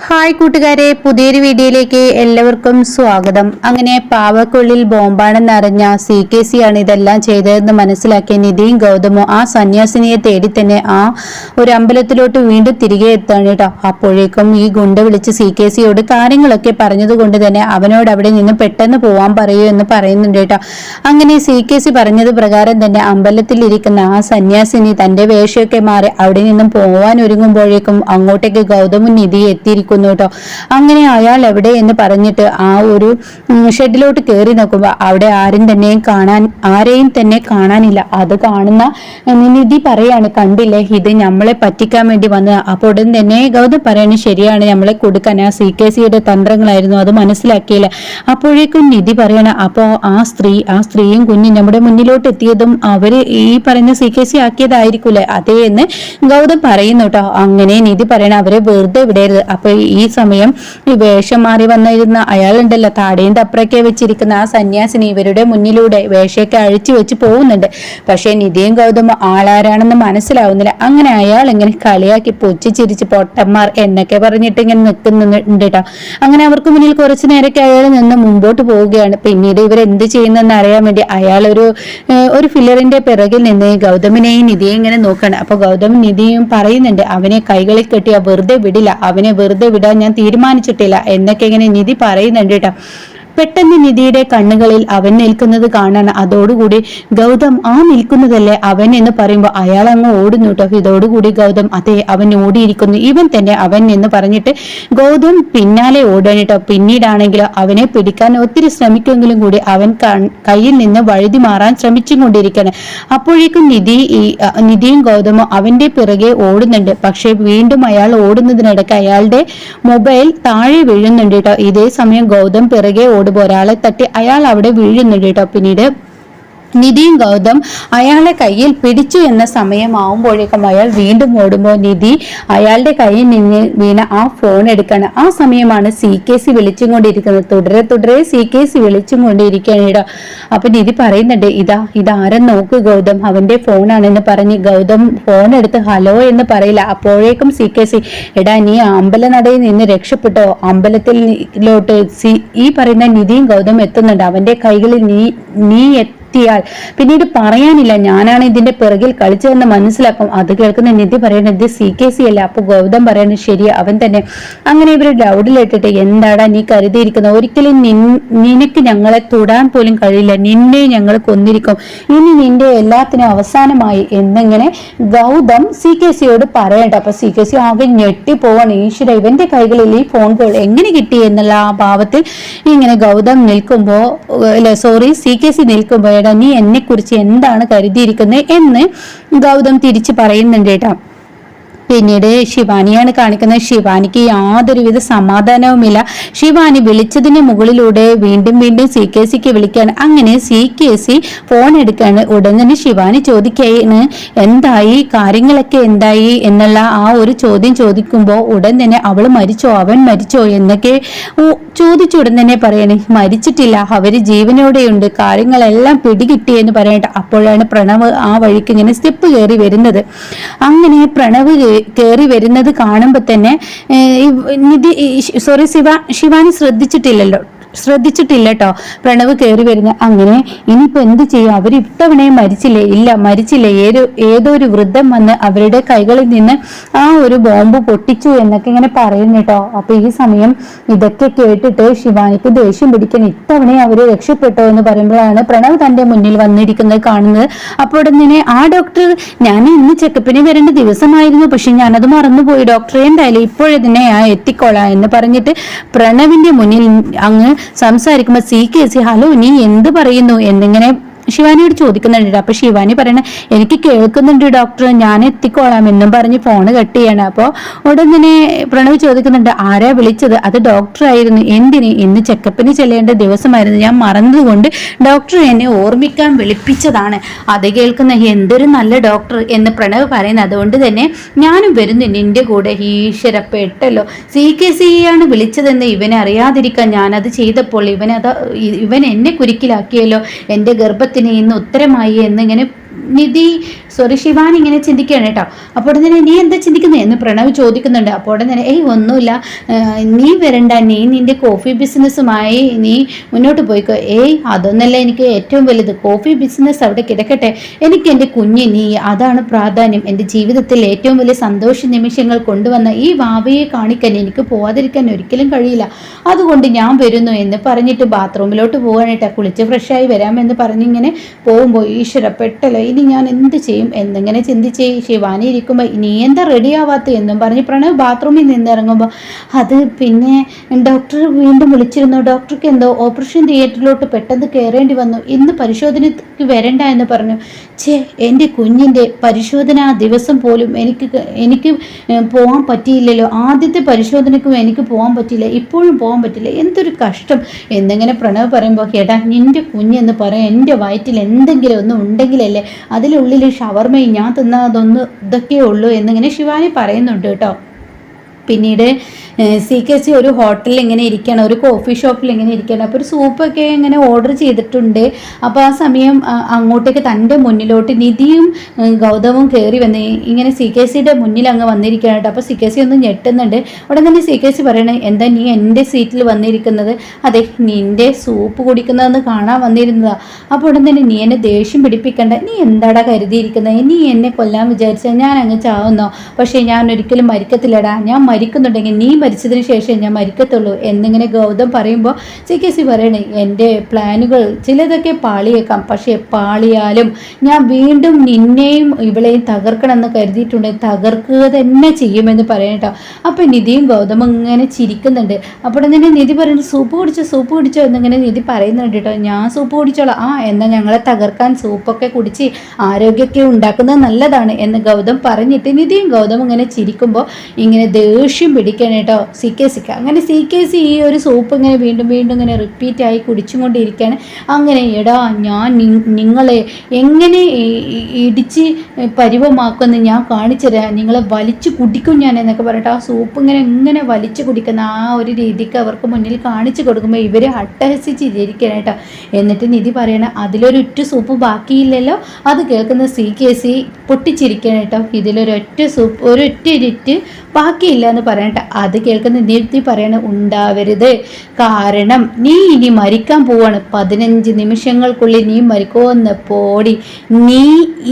Hi കൂട്ടുകാരെ പുതിയൊരു വീഡിയോയിലേക്ക് എല്ലാവർക്കും സ്വാഗതം. അങ്ങനെ പാവക്കുള്ളിൽ ബോംബാണെന്നറിഞ്ഞ സി കെ സി ആണ് ഇതെല്ലാം ചെയ്തതെന്ന് മനസ്സിലാക്കിയ നിധിയും ഗൗതമോ ആ സന്യാസിനിയെ തേടി തന്നെ ആ ഒരു അമ്പലത്തിലോട്ട് വീണ്ടും തിരികെ എത്താണ് കേട്ടോ. അപ്പോഴേക്കും ഈ ഗുണ്ട വിളിച്ച് സി കെ സിയോട് കാര്യങ്ങളൊക്കെ പറഞ്ഞതുകൊണ്ട് തന്നെ അവനോട് അവിടെ നിന്ന് പെട്ടെന്ന് പോവാൻ പറയൂ എന്ന് പറയുന്നുണ്ട് കേട്ടോ. അങ്ങനെ സി കെ സി പറഞ്ഞത് പ്രകാരം തന്നെ അമ്പലത്തിൽ ഇരിക്കുന്ന ആ സന്യാസിനി തന്റെ വേഷമൊക്കെ മാറി അവിടെ നിന്നും പോവാൻ ഒരുങ്ങുമ്പോഴേക്കും അങ്ങോട്ടേക്ക് ഗൗതമും നിധി എത്തിയിരിക്കുന്നു കേട്ടോ. അങ്ങനെ അയാൾ എവിടെ എന്ന് പറഞ്ഞിട്ട് ആ ഒരു ഷെഡിലോട്ട് കയറി നോക്കുമ്പോൾ അവിടെ ആരും തന്നെയും കാണാൻ ആരെയും തന്നെ കാണാനില്ല. അത് കാണുന്ന നിധി പറയാണ് കണ്ടില്ലേ ഇത് നമ്മളെ പറ്റിക്കാൻ വേണ്ടി വന്നത്. അപ്പോൾ ഉടൻ തന്നെ ഗൗതം പറയാണ് ശരിയാണ് നമ്മളെ കൊടുക്കാൻ. ആ സി കെ സിയുടെ തന്ത്രങ്ങളായിരുന്നു അത് മനസ്സിലാക്കിയില്ല. അപ്പോഴേക്കും നിധി പറയണ അപ്പോൾ ആ സ്ത്രീ ആ സ്ത്രീയും കുഞ്ഞും നമ്മുടെ മുന്നിലോട്ട് എത്തിയതും അവർ ഈ പറയുന്ന സി കെ സി ആക്കിയതായിരിക്കൂലേ? അതേ എന്ന് ഗൗതം പറയുന്നു കേട്ടോ. അങ്ങനെ നിധി പറയണ അവരെ വെറുതെ വിടരുത്. അപ്പൊ ഈ സമയം ഈ വേഷം മാറി വന്നിരുന്ന അയാളുണ്ടല്ലോ. താടയും തപ്രയൊക്കെ വെച്ചിരിക്കുന്ന ആ സന്യാസിനി ഇവരുടെ മുന്നിലൂടെ വേഷയൊക്കെ അഴിച്ചു വെച്ച് പോകുന്നുണ്ട്. പക്ഷേ നിധിയും ഗൗതമ ആളാരാണെന്ന് മനസ്സിലാവുന്നില്ല. അങ്ങനെ അയാൾ ഇങ്ങനെ കളിയാക്കി പൊച്ചി ചിരിച്ച് പൊട്ടന്മാർ എന്നൊക്കെ പറഞ്ഞിട്ട് ഇങ്ങനെ നിൽക്കുന്നുണ്ട് കേട്ടോ അങ്ങനെ അവർക്ക് മുന്നിൽ കുറച്ചു നേരമൊക്കെ അയാൾ നിന്ന് മുമ്പോട്ട് പോവുകയാണ്. പിന്നീട് ഇവർ എന്ത് ചെയ്യുന്നെന്ന് അറിയാൻ വേണ്ടി അയാൾ ഒരു ഒരു ഫില്ലറിന്റെ പിറകിൽ നിന്ന് ഗൗതമിനെയും നിധിയെ ഇങ്ങനെ നോക്കണം. അപ്പൊ ഗൗതം നിധിയും പറയുന്നുണ്ട് അവനെ കൈകളിൽ കെട്ടിയ വെറുതെ വിടില്ല. അവനെ വെറുതെ വിടാൻ ഞാൻ തീരുമാനിച്ചിട്ടില്ല. എന്നൊക്കെ ഇങ്ങനെ നിധി പറയുന്നുണ്ട് കേട്ടോ. പെട്ടെന്ന് നിധിയുടെ കണ്ണുകളിൽ അവൻ നിൽക്കുന്നത് കാണാണ് അതോടുകൂടി ഗൗതം ആ നിൽക്കുന്നതല്ലേ അവൻ? എന്ന് പറയുമ്പോൾ അയാൾ അങ്ങ് ഓടുന്നു കേട്ടോ. ഇതോടുകൂടി ഗൗതം അതെ അവൻ ഓടിയിരിക്കുന്നു. ഇവൻ തന്നെ അവൻ എന്ന് പറഞ്ഞിട്ട് ഗൗതം പിന്നാലെ ഓടാനിട്ടോ പിന്നീടാണെങ്കിലോ അവനെ പിടിക്കാൻ ഒത്തിരി ശ്രമിക്കുമെങ്കിലും കൂടി അവൻ കയ്യിൽ നിന്ന് വഴുതി മാറാൻ ശ്രമിച്ചും കൊണ്ടിരിക്കുകയാണ്. അപ്പോഴേക്കും നിധി ഈ നിധിയും ഗൗതമും അവന്റെ പിറകെ ഓടുന്നുണ്ട്. പക്ഷെ വീണ്ടും അയാൾ ഓടുന്നതിനിടയ്ക്ക് അയാളുടെ മൊബൈൽ താഴെ വീഴുന്നുണ്ട് കേട്ടോ. ഇതേ സമയം ഗൗതം പിറകെ ഓടുമ്പോൾ ഒരാളെ തട്ടി അയാൾ അവിടെ വീഴുന്നുണ്ട് കേട്ടോ. പിന്നീട് നിധിയും ഗൗതം അയാളെ കയ്യിൽ പിടിച്ചു എന്ന സമയമാവുമ്പോഴേക്കും അയാൾ വീണ്ടും ഓടുമ്പോൾ നിധി അയാളുടെ കയ്യിൽ നിന്ന് വീണ ആ ഫോൺ എടുക്കാണ്. ആ സമയമാണ് സി കെ സി വിളിച്ചും കൊണ്ടിരിക്കുന്നത്. തുടരെ തുടരെ സി കെ സി വിളിച്ചും കൊണ്ടിരിക്കുകയാണ് ഇടാ അപ്പൊ നിധി പറയുന്നുണ്ട് ഇതാ ഇതാരും നോക്ക് ഗൗതം. അവന്റെ ഫോണാണെന്ന് പറഞ്ഞ് ഗൗതം ഫോൺ എടുത്ത് ഹലോ എന്ന് പറയില്ല. അപ്പോഴേക്കും സി കെ സി എടാ നീ അമ്പലനടയിൽ നിന്ന് രക്ഷപ്പെട്ടോ? അമ്പലത്തിലോട്ട്? സി ഈ പറയുന്ന നിധിയും ഗൗതം എത്തുന്നുണ്ട്. അവന്റെ കൈകളിൽ നീ നീ എത്തിയാൽ. പിന്നീട് പറയാനില്ല ഞാനാണ് ഇതിന്റെ പിറകിൽ കളിച്ചതെന്ന് മനസ്സിലാക്കും. അത് കേൾക്കുന്ന നിധി പറയുന്നത് ഇത് സി കെ സി അല്ല അപ്പൊ ഗൗതം പറയുന്നത് ശരി അവൻ തന്നെ. അങ്ങനെ ഇവർ ലൗഡിലിട്ടിട്ട് എന്താടാ നീ കരുതിയിരിക്കുന്നത്? ഒരിക്കലും നിനക്ക് ഞങ്ങളെ തൊടാൻ പോലും കഴിയില്ല. നിന്നെ ഞങ്ങൾ കൊന്നിരിക്കും. ഇനി നിന്റെ എല്ലാത്തിനും അവസാനമായി എന്നിങ്ങനെ ഗൗതം സി കെ സിയോട് പറയണ്ട അപ്പൊ സി കെ സി ആകെ ഞെട്ടിപ്പോവാണ്. ഈശ്വര ഇവന്റെ കൈകളിൽ ഈ ഫോൺ കോൾ എങ്ങനെ കിട്ടി എന്നുള്ള ആ ഭാവത്തിൽ ഇങ്ങനെ ഗൗതം നിൽക്കുമ്പോ അല്ലെ സോറി സി കെ സി നിൽക്കുമ്പോ എടാ നീ എന്നെ കുറിച്ച് എന്താണ് കരുതിയിരിക്കുന്നത് എന്ന് ഗൗതം തിരിച്ചു പറയുന്നുണ്ട് കേട്ടോ. പിന്നീട് ശിവാനിയാണ് കാണിക്കുന്നത്. ശിവാനിക്ക് യാതൊരുവിധ സമാധാനവുമില്ല. ശിവാനി വിളിച്ചതിന് മുകളിലൂടെ വീണ്ടും വീണ്ടും സി കെ സിക്ക് വിളിക്കുകയാണ്. അങ്ങനെ സി കെ സി ഫോൺ എടുക്കാണ് ഉടൻ തന്നെ ശിവാനി ചോദിക്കുകയാണ് എന്തായി? കാര്യങ്ങളൊക്കെ എന്തായി? എന്നുള്ള ആ ഒരു ചോദ്യം ചോദിക്കുമ്പോൾ ഉടൻ തന്നെ അവൾ മരിച്ചോ? അവൻ മരിച്ചോ? എന്നൊക്കെ ചോദിച്ചു ഉടൻ തന്നെ പറയണേ. മരിച്ചിട്ടില്ല. അവർ ജീവനോടെയുണ്ട്. കാര്യങ്ങളെല്ലാം പിടികിട്ടി എന്ന് പറയട്ടെ അപ്പോഴാണ് പ്രണവ് ആ വഴിക്ക് ഇങ്ങനെ സ്റ്റെപ്പ് കയറി വരുന്നത്. അങ്ങനെ പ്രണവ് കയറി വരുന്നത് കാണുമ്പോൾ തന്നെ നിധി സോറി ശിവ ശിവാനി ശ്രദ്ധിച്ചിട്ടില്ലല്ലോ. ശ്രദ്ധിച്ചിട്ടില്ല കേട്ടോ പ്രണവ് കയറി വരുന്ന അങ്ങനെ ഇനിയിപ്പോ എന്ത് ചെയ്യും? അവർ ഇത്തവണയും മരിച്ചില്ലേ? ഇല്ല മരിച്ചില്ലേ? ഏതോ ഏതോ ഒരു വൃദ്ധം വന്ന് അവരുടെ കൈകളിൽ നിന്ന് ആ ഒരു ബോംബ് പൊട്ടിച്ചു എന്നൊക്കെ ഇങ്ങനെ പറയുന്നു കേട്ടോ. അപ്പൊ ഈ സമയം ഇതൊക്കെ കേട്ടിട്ട് ശിവാനിക്ക് ദേഷ്യം പിടിക്കാൻ ഇത്തവണ അവർ രക്ഷപ്പെട്ടോ എന്ന് പറയുമ്പോഴാണ് പ്രണവ് തന്റെ മുന്നിൽ വന്നിരിക്കുന്നത് കാണുന്നത്. അപ്പോൾ ഉടനെ ആ ഡോക്ടർ ഞാൻ ഇന്ന് ചെക്കപ്പിന് വരേണ്ട ദിവസമായിരുന്നു. പക്ഷെ ഞാനത് മറന്നുപോയി. ഡോക്ടറെ എന്തായാലും ഇപ്പോഴതിനെ ഞാൻ എത്തിക്കോളാം എന്ന് പറഞ്ഞിട്ട് പ്രണവിന്റെ മുന്നിൽ അങ്ങ് സംസാരിക്കുമ്പോൾ സി കെ സി ഹലോ നീ എന്ത് പറയുന്നു? എന്നിങ്ങനെ ശിവാനിയോട് ചോദിക്കുന്നുണ്ട്. അപ്പൊ ശിവാനി പറയണ എനിക്ക് കേൾക്കുന്നുണ്ട് ഡോക്ടർ ഞാൻ എത്തിക്കോളാം എന്നും പറഞ്ഞ് ഫോണ് കട്ട് ചെയ്യണം. അപ്പോൾ ഉടൻ തന്നെ പ്രണവ് ചോദിക്കുന്നുണ്ട് ആരാ വിളിച്ചത്? അത് ഡോക്ടർ ആയിരുന്നു. എന്തിന്? ഇന്ന് ചെക്കപ്പിന് ചെല്ലേണ്ട ദിവസമായിരുന്നു. ഞാൻ മറന്നതുകൊണ്ട് ഡോക്ടർ എന്നെ ഓർമ്മിക്കാൻ വിളിപ്പിച്ചതാണ്. അത് കേൾക്കുന്ന എന്തൊരു നല്ല ഡോക്ടർ എന്ന് പ്രണവ് പറയുന്നത്. അതുകൊണ്ട് തന്നെ ഞാനും വരുന്നു നിന്റെ കൂടെ. ഈശ്വര പെട്ടല്ലോ. സി കെ സി ആണ് വിളിച്ചതെന്ന് ഇവനെ അറിയാതിരിക്കാൻ ഞാനത് ചെയ്തപ്പോൾ ഇവനത് ഇവൻ എന്നെ കുരുക്കിലാക്കിയല്ലോ. എന്റെ ഗർഭത്തിന് ഇന്ന് ഉത്തരമായി എന്നിങ്ങനെ നിധി സോറി ശിവാൻ ഇങ്ങനെ ചിന്തിക്കുകയാണ് കേട്ടോ. അപ്പോൾ ഉടനെ നീ എന്താ ചിന്തിക്കുന്നത് എന്ന് പ്രണവ് ചോദിക്കുന്നുണ്ട്. അപ്പോൾ ഉടനെ ഏയ് ഒന്നുമില്ല. നീ വരണ്ട. നീ നിന്റെ കോഫി ബിസിനസ്സുമായി നീ മുന്നോട്ട് പോയിക്കോ. ഏയ് അതൊന്നല്ല. എനിക്ക് ഏറ്റവും വലുത് കോഫി ബിസിനസ് അവിടെ കിടക്കട്ടെ. എനിക്ക് എന്റെ കുഞ്ഞ് നീ അതാണ് പ്രാധാന്യം. എന്റെ ജീവിതത്തിൽ ഏറ്റവും വലിയ സന്തോഷ നിമിഷങ്ങൾ കൊണ്ടുവന്ന ഈ വാവയെ കാണിക്കാൻ എനിക്ക് പോവാതിരിക്കാൻ ഒരിക്കലും കഴിയില്ല. അതുകൊണ്ട് ഞാൻ വരുന്നു എന്ന് പറഞ്ഞിട്ട് ബാത്റൂമിലോട്ട് പോകാനായിട്ട് കുളിച്ച് ഫ്രഷായി വരാമെന്ന് പറഞ്ഞിങ്ങനെ പോകുമ്പോൾ ഈശ്വര പെട്ടല്ലോ. ഇനി ഞാൻ എന്ത് ചെയ്യും? എന്നിങ്ങനെ ചിന്തിച്ച് ശിവാനി ഇരിക്കുമ്പോൾ നീ എന്താ റെഡി ആവാത്ത എന്നും പറഞ്ഞ് പ്രണവ് ബാത്റൂമിൽ നിന്നിറങ്ങുമ്പോൾ അത് പിന്നെ ഡോക്ടർ വീണ്ടും വിളിച്ചിരുന്നു. ഡോക്ടർക്ക് എന്തോ ഓപ്പറേഷൻ തിയേറ്ററിലോട്ട് പെട്ടെന്ന് കയറേണ്ടി വന്നു. ഇന്ന് പരിശോധനയ്ക്ക് വരണ്ട എന്ന് പറഞ്ഞു. ചേ എന്റെ കുഞ്ഞിന്റെ പരിശോധന ദിവസം പോലും എനിക്ക് എനിക്ക് പോകാൻ പറ്റിയില്ലല്ലോ. ആദ്യത്തെ പരിശോധനയ്ക്കും എനിക്ക് പോകാൻ പറ്റിയില്ല. ഇപ്പോഴും പോകാൻ പറ്റില്ല എന്തൊരു കഷ്ടം. എന്നിങ്ങനെ പ്രണവ് പറയുമ്പോൾ കേട്ടാ നിന്റെ കുഞ്ഞെന്ന് പറയാം എന്റെ വയറ്റിൽ എന്തെങ്കിലും ഒന്നും ഉണ്ടെങ്കിലല്ലേ അതിലുള്ളിൽ ഷവർമയും ഞാൻ തിന്നതൊന്ന് ഇതൊക്കെയുള്ളൂ എന്നിങ്ങനെ ശിവാനി പറയുന്നുണ്ട് കേട്ടോ. പിന്നീട് സി കെ സി ഒരു ഹോട്ടലിൽ ഇങ്ങനെ ഇരിക്കണം ഒരു കോഫി ഷോപ്പിൽ ഇങ്ങനെ ഇരിക്കണം. അപ്പോൾ ഒരു സൂപ്പൊക്കെ ഇങ്ങനെ ഓർഡർ ചെയ്തിട്ടുണ്ട്. അപ്പോൾ ആ സമയം അങ്ങോട്ടേക്ക് തന്റെ മുന്നിലോട്ട് നിധിയും ഗൗതമും കയറി വന്ന് ഇങ്ങനെ സി കെ സിയുടെ മുന്നിൽ അങ്ങ് വന്നിരിക്കുകയാണ് അപ്പോൾ സി കെ സി ഒന്ന് ഞെട്ടുന്നുണ്ട്. ഉടൻ തന്നെ സി കെ സി പറയണേ എന്താ നീ എന്റെ സീറ്റിൽ വന്നിരിക്കുന്നത്? അതെ നിന്റെ സൂപ്പ് കുടിക്കുന്നതെന്ന് കാണാൻ വന്നിരുന്നതാ. അപ്പോൾ ഉടൻ തന്നെ നീ എന്നെ ദേഷ്യം പിടിപ്പിക്കണ്ട. നീ എന്താടാ കരുതിയിരിക്കുന്നത് നീ എന്നെ കൊല്ലാൻ വിചാരിച്ചാൽ ഞാൻ അങ്ങ് ചാവുന്നോ? പക്ഷേ ഞാൻ ഒരിക്കലും മരിക്കത്തില്ലടാ. ഞാൻ മരിക്കുന്നുണ്ടെങ്കിൽ നീ മരിച്ചതിന് ശേഷം ഞാൻ മരിക്കത്തുള്ളൂ എന്നിങ്ങനെ ഗൗതം പറയുമ്പോൾ സി കെ സി പറയണേ എന്റെ പ്ലാനുകൾ ചിലതൊക്കെ പാളിയേക്കാം പക്ഷേ പാളിയാലും ഞാൻ വീണ്ടും നിന്നെയും ഇവളെയും തകർക്കണമെന്ന് കരുതിയിട്ടുണ്ടെങ്കിൽ തകർക്കുക തന്നെ ചെയ്യുമെന്ന് പറയട്ടോ അപ്പം നിധിയും ഗൗതമും ഇങ്ങനെ ചിരിക്കുന്നുണ്ട്. അപ്പോൾ തന്നെ നിധി പറയുന്നത് സൂപ്പ് കുടിച്ചോ സൂപ്പ് കുടിച്ചോ എന്നിങ്ങനെ നിധി പറയുന്നുണ്ട് കേട്ടോ ഞാൻ സൂപ്പ് കുടിച്ചോളാം. ആ എന്നാൽ ഞങ്ങളെ തകർക്കാൻ സൂപ്പൊക്കെ കുടിച്ച് ആരോഗ്യമൊക്കെ ഉണ്ടാക്കുന്നത് നല്ലതാണ് എന്ന് ഗൗതം പറഞ്ഞിട്ട് നിധിയും ഗൗതമും ഇങ്ങനെ ചിരിക്കുമ്പോൾ ഇങ്ങനെ ദേഷ്യം പിടിക്കണം കേട്ടോ സി കെ സിക്ക് അങ്ങനെ സി കെ സി ഈ ഒരു സൂപ്പ് ഇങ്ങനെ വീണ്ടും വീണ്ടും ഇങ്ങനെ റിപ്പീറ്റ് ആയി കുടിച്ചും കൊണ്ടിരിക്കുകയാണ് അങ്ങനെ എടാ ഞാൻ നിങ്ങളെ എങ്ങനെ ഇടിച്ച് പരിവമാക്കുമെന്ന് ഞാൻ കാണിച്ചു തരാം നിങ്ങളെ വലിച്ചു കുടിക്കും ഞാൻ എന്നൊക്കെ പറഞ്ഞിട്ട് ആ സൂപ്പ് ഇങ്ങനെ എങ്ങനെ വലിച്ചു കുടിക്കുന്ന ആ ഒരു രീതിക്ക് അവർക്ക് മുന്നിൽ കാണിച്ചു കൊടുക്കുമ്പോൾ ഇവർ അട്ടഹസിച്ച് ഇരിക്കണം കേട്ടോ. എന്നിട്ട് നിധി പറയണ അതിലൊരൊറ്റ സൂപ്പ് ബാക്കിയില്ലല്ലോ? അത് കേൾക്കുന്ന സി കെ സി പൊട്ടിച്ചിരിക്കണം കേട്ടോ. ഇതിലൊരൊറ്റ സൂപ്പ് ഒരൊറ്റ ഇരിറ്റ് ബാക്കിയില്ല എന്ന് പറയട്ടെ അത് കേൾക്കുന്ന നിർത്തി പറയണ ഉണ്ടാവരുത്. കാരണം നീ ഇനി മരിക്കാൻ പോവാണ്. പതിനഞ്ച് നിമിഷങ്ങൾക്കുള്ളിൽ നീ മരിക്കുമെന്ന് പോടി. നീ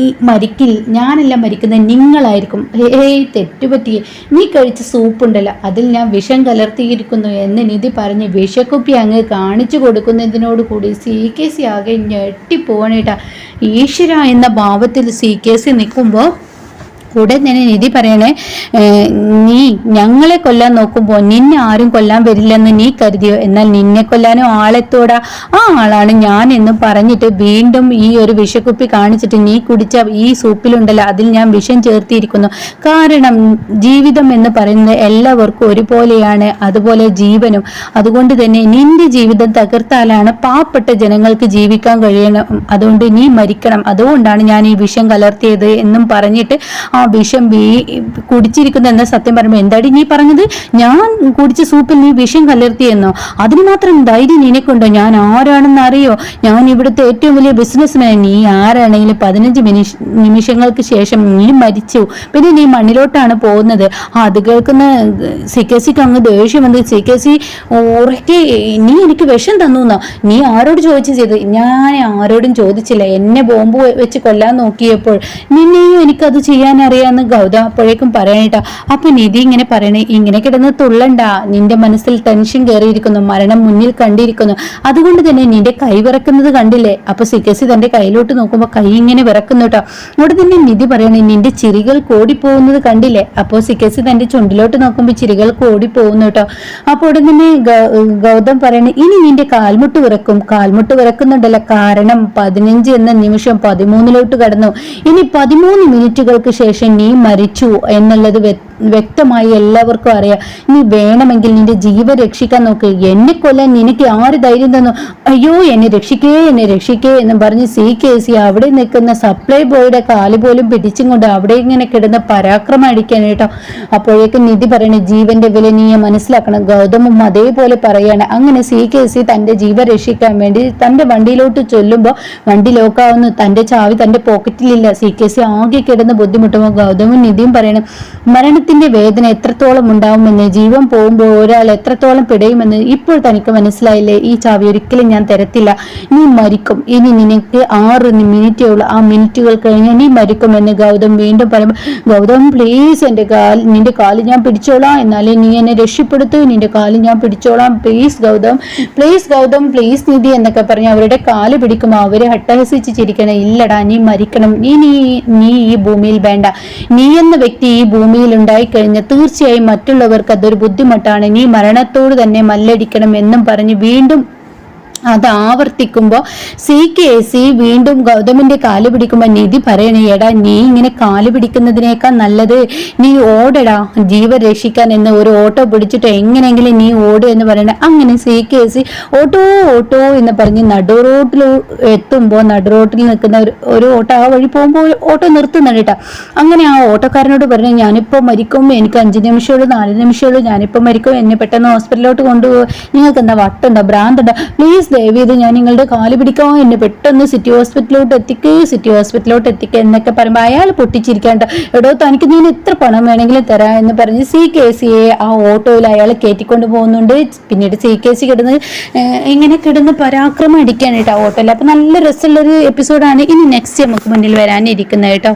ഈ മരിക്കിൽ ഞാനല്ല മരിക്കുന്ന നിങ്ങളായിരിക്കും. ഹേയ് തെറ്റുപറ്റിയേ. നീ കഴിച്ച സൂപ്പ് ഉണ്ടല്ലോ അതിൽ ഞാൻ വിഷം കലർത്തിയിരിക്കുന്നു എന്ന് നിധി പറഞ്ഞ് വിഷക്കുപ്പി അങ്ങ് കാണിച്ചു കൊടുക്കുന്നതിനോട് കൂടി സി കെ സി ആകെ ഞെട്ടിപ്പോണേട്ടാ ഈശ്വര എന്ന ഭാവത്തിൽ സി കെ സി നിൽക്കുമ്പോൾ ഉടൻ തന്നെ നിധി പറയണേ നീ ഞങ്ങളെ കൊല്ലാൻ നോക്കുമ്പോൾ നിന്നെ ആരും കൊല്ലാൻ വരില്ലെന്ന് നീ കരുതിയോ? എന്നാൽ നിന്നെ കൊല്ലാനും ആളെത്തോടാ ആ ആളാണ് ഞാൻ എന്ന് പറഞ്ഞിട്ട് വീണ്ടും ഈ ഒരു വിഷക്കുപ്പി കാണിച്ചിട്ട് നീ കുടിച്ച ഈ സൂപ്പിലുണ്ടല്ലോ അതിൽ ഞാൻ വിഷം ചേർത്തിയിരിക്കുന്നു കാരണം ജീവിതം എന്ന് പറയുന്നത് എല്ലാവർക്കും ഒരുപോലെയാണ് അതുപോലെ ജീവനും. അതുകൊണ്ട് തന്നെ നിന്റെ ജീവിതം തകർത്താലാണ് പാവപ്പെട്ട ജനങ്ങൾക്ക് ജീവിക്കാൻ കഴിയണം. അതുകൊണ്ട് നീ മരിക്കണം. അതുകൊണ്ടാണ് ഞാൻ ഈ വിഷം കലർത്തിയത് എന്നും പറഞ്ഞിട്ട് ആ വിഷം വീ കുടിച്ചിരിക്കുന്നു എന്ന സത്യം പറയുമ്പോൾ എന്താടി നീ പറഞ്ഞത്? ഞാൻ കുടിച്ച സൂപ്പിൽ നീ വിഷം കലർത്തിയെന്നോ അതിന് മാത്രം ധൈര്യം നിനക്കുണ്ടോ? ഞാൻ ആരാണെന്ന് അറിയോ? ഞാൻ ഇവിടുത്തെ ഏറ്റവും വലിയ ബിസിനസ്മാൻ നീ ആരാണെങ്കിലും പതിനഞ്ച് മിനിഷ് നിമിഷങ്ങൾക്ക് ശേഷം നീ മരിച്ചു. പിന്നെ നീ മണ്ണിലോട്ടാണ് പോകുന്നത്. അത് കേൾക്കുന്ന സി കെ സിക്ക് അങ്ങ് ദേഷ്യം വന്ന് സിക്കസി കെ ഉറക്കെ നീ എനിക്ക് വിഷം തന്നു നീ ആരോട് ചോദിച്ചു ചെയ്ത്? ഞാൻ ആരോടും ചോദിച്ചില്ല. എന്നെ ബോംബ് വെച്ച് കൊല്ലാൻ നോക്കിയപ്പോൾ നിന്നെയും എനിക്കത് ചെയ്യാൻ അറിയാമെന്ന് ഗൗതം അപ്പോഴേക്കും പറയണേട്ടാ അപ്പൊ നിധി ഇങ്ങനെ പറയണേ ഇങ്ങനെ കിടന്ന് തുള്ളണ്ട. നിന്റെ മനസ്സിൽ ടെൻഷൻ കയറിയിരിക്കുന്നു മരണം മുന്നിൽ കണ്ടിരിക്കുന്നു. അതുകൊണ്ട് തന്നെ നിന്റെ കൈ വിറക്കുന്നത് കണ്ടില്ലേ? അപ്പൊ സിക്കസി തന്റെ കയ്യിലോട്ട് നോക്കുമ്പോൾ കൈ ഇങ്ങനെ വിറക്കുന്നു കേട്ടോ ഉടൻ തന്നെ നിധി പറയണേ നിന്റെ ചിരികൾ കോടിപ്പോകുന്നത് കണ്ടില്ലേ? അപ്പോൾ സിക്കസി തന്റെ ചുണ്ടിലോട്ട് നോക്കുമ്പോൾ ചിരികൾ കോടിപ്പോകുന്നു കേട്ടോ അപ്പോൾ ഉടൻ തന്നെ ഗൗതം പറയണേ ഇനി നിന്റെ കാൽമുട്ട് വിറക്കും. കാൽമുട്ട് വിറക്കുന്നുണ്ടല്ലോ. കാരണം പതിനഞ്ച് എന്ന നിമിഷം പതിമൂന്നിലോട്ട് കടന്നു. ഇനി പതിമൂന്ന് മിനിറ്റുകൾക്ക് ശേഷം നീ മരിച്ചു എന്നുള്ളത് വ്യക്തമായി എല്ലാവർക്കും അറിയാം. നീ വേണമെങ്കിൽ നിന്റെ ജീവൻ രക്ഷിക്കാൻ നോക്ക്. എന്നെ കൊല്ലാൻ നിനക്ക് ആര് ധൈര്യം തന്നു? അയ്യോ എന്നെ രക്ഷിക്കേ എന്നെ രക്ഷിക്കേ എന്ന് പറഞ്ഞ് സി കെ സി അവിടെ നിൽക്കുന്ന സപ്ലൈ ബോയുടെ കാൽ പോലും പിടിച്ചും കൊണ്ട് അവിടെ ഇങ്ങനെ കിടന്ന് പരാക്രമം അടിക്കാൻ കേട്ടോ. അപ്പോഴേക്കും നിധി പറയണേ ജീവന്റെ വില നീ മനസ്സിലാക്കണം. ഗൗതമും അതേപോലെ പറയാണ്. അങ്ങനെ സി കെ സി തന്റെ ജീവൻ രക്ഷിക്കാൻ വേണ്ടി തന്റെ വണ്ടിയിലോട്ട് ചൊല്ലുമ്പോൾ വണ്ടി ലോക്കാവുന്നു. തന്റെ ചാവി തന്റെ പോക്കറ്റിലില്ല സി കെ സി ആകെ കിടന്ന് ബുദ്ധിമുട്ടുമ്പോൾ ഗൗതമും നിധിയും പറയണം മരണത്തിന്റെ വേദന എത്രത്തോളം ഉണ്ടാവുമെന്ന് ജീവൻ പോകുമ്പോൾ ഒരാൾ എത്രത്തോളം പിടയുമെന്ന് ഇപ്പോൾ തനിക്ക് മനസ്സിലായില്ലേ? ഈ ചാവി ഒരിക്കലും ഞാൻ തരത്തില്ല. നീ മരിക്കും. ഇനി നിനക്ക് ആറ് മിനിറ്റേ ഉള്ളൂ. ആ മിനിറ്റുകൾ കഴിഞ്ഞാൽ നീ മരിക്കുമെന്ന് ഗൗതം വീണ്ടും പറയുമ്പോൾ ഗൗതം പ്ലീസ് എന്റെ കാൽ നിന്റെ കാൽ ഞാൻ പിടിച്ചോളാം. എന്നാലേ നീ എന്നെ രക്ഷപ്പെടുത്തൂ. നിന്റെ കാൽ ഞാൻ പിടിച്ചോളാം. Please Gautham please Gautham please Nidhi എന്നൊക്കെ പറഞ്ഞ് അവരുടെ കാൽ പിടിക്കുമ്പോൾ അവരെ ഹട്ടഹസിച്ച് ചിരിക്കണം ഇല്ലടാ നീ മരിക്കണം. നീ നീ നീ ഈ ഭൂമിയിൽ വേണ്ട. നീ എന്ന വ്യക്തി ഈ ഭൂമിയിൽ ഉണ്ടായിക്കഴിഞ്ഞാൽ തീർച്ചയായും മറ്റുള്ളവർക്ക് അതൊരു ബുദ്ധിമുട്ടാണ്. നീ മരണത്തോട് തന്നെ മല്ലടിക്കണം എന്നും പറഞ്ഞ് വീണ്ടും അത് ആവർത്തിക്കുമ്പോൾ സി കെ സി വീണ്ടും ഗൗതമിന്റെ കാൽ പിടിക്കുമ്പോൾ നിധി പറയണേ എടാ നീ ഇങ്ങനെ കാൽ പിടിക്കുന്നതിനേക്കാൾ നല്ലത് നീ ഓടടാ ജീവൻ രക്ഷിക്കാൻ എന്ന് ഒരു ഓട്ടോ പിടിച്ചിട്ട് എങ്ങനെയെങ്കിലും നീ ഓട് എന്ന് പറയണേ. അങ്ങനെ C K C auto auto എന്ന് പറഞ്ഞ് നടു റോട്ടിൽ എത്തുമ്പോൾ നടു റോട്ടിൽ നിൽക്കുന്ന ഒരു ഒരു ഓട്ടോ ആ വഴി പോകുമ്പോൾ ഓട്ടോ നിർത്തുന്നുണ്ട് കേട്ടോ. അങ്ങനെ ആ ഓട്ടോക്കാരനോട് പറഞ്ഞു ഞാനിപ്പോൾ മരിക്കും എനിക്ക് അഞ്ച് നിമിഷമുള്ളൂ നാല് നിമിഷമുള്ളൂ ഞാനിപ്പോൾ മരിക്കും എന്നെ പെട്ടെന്ന് ഹോസ്പിറ്റലിലോട്ട് കൊണ്ടുപോകും. നിങ്ങൾക്ക് എന്താ വട്ടുണ്ടോ ഭ്രാന്തുണ്ടോ? പ്ലീസ് ദയവ് ചെയ്ത് ഞാൻ നിങ്ങളുടെ കാൽ പിടിക്കാം. എന്നെ പെട്ടെന്ന് സിറ്റി ഹോസ്പിറ്റലിലോട്ട് എത്തിക്കേ. സിറ്റി ഹോസ്പിറ്റലിലോട്ട് എത്തിക്കുക എന്നൊക്കെ പറയുമ്പോൾ അയാൾ പൊട്ടിച്ചിരിക്കാണ്ട് എടോ തനിക്ക് നീ എത്ര പണം വേണമെങ്കിലും തരാം എന്ന് പറഞ്ഞ് സി കെ സിയെ ആ ഓട്ടോയിൽ അയാൾ കയറ്റിക്കൊണ്ട് പോകുന്നുണ്ട്. പിന്നീട് സി കെ സി കിടന്ന് ഇങ്ങനെ കിടന്ന് പരാക്രമം അടിക്കാനായിട്ട് ആ ഓട്ടോയിൽ. അപ്പം നല്ല രസമുള്ളൊരു എപ്പിസോഡാണ് ഇനി നെക്സ്റ്റ് നമുക്ക് മുന്നിൽ വരാനിരിക്കുന്നത് കേട്ടോ.